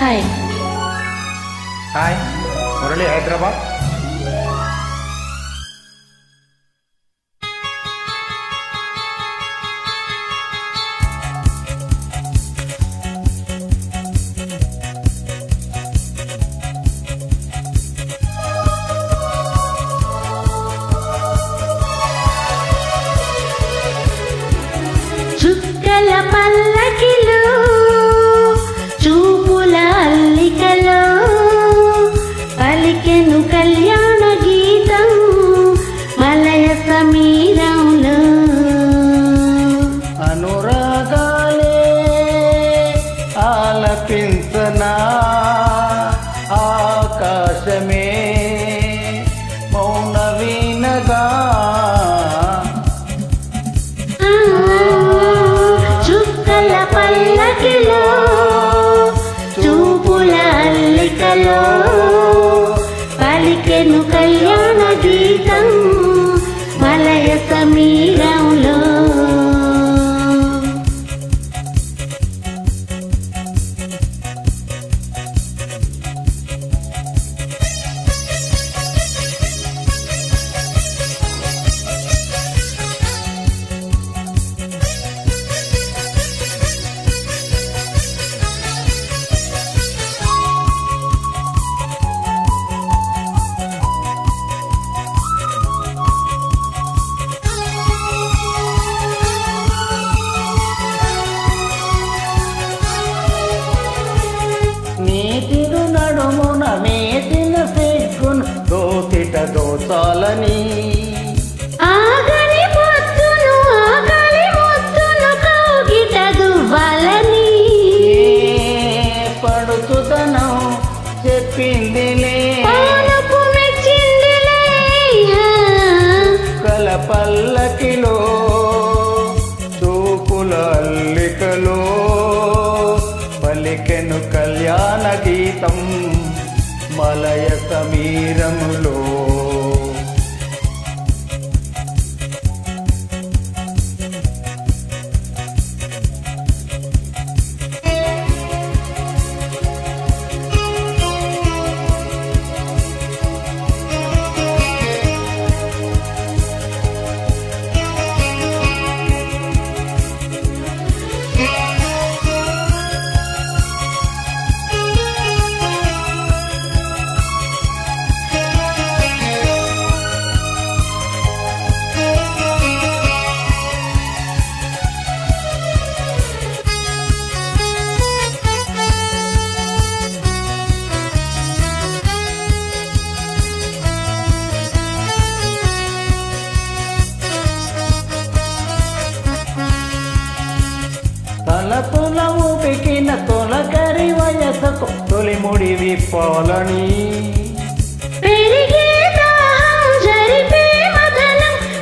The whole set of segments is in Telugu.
హాయ్. హాయ్. మురళి హైదరాబాద్. కళ్యాణ గీతం మలయ సమీ నీతిను నడుమున మేటిన సిగ్గును దోసిట దోచాలని పడుచుదనం చెప్పిందిలే. కల పల్లకిలో చూపుల అల్లికలో. పలికెను కళ్యాణ గీతం మలయ సమీరములో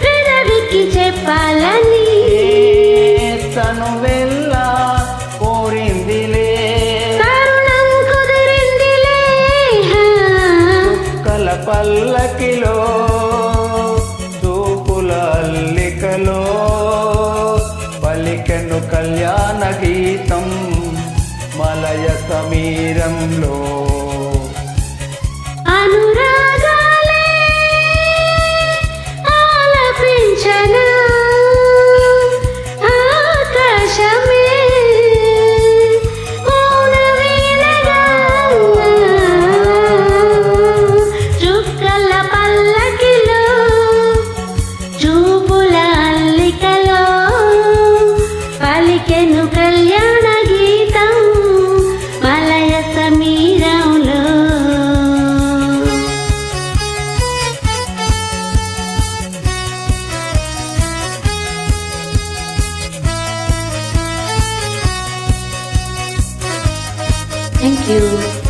పెదవికి చెప్పాలని. తను వెళ్ళ కోరిందిలే. తరుణం కుదిరిందిలే. కల పల్లకిలో పలికెను కళ్యాణ గీతం మలయ సమీరంలో. Thank you.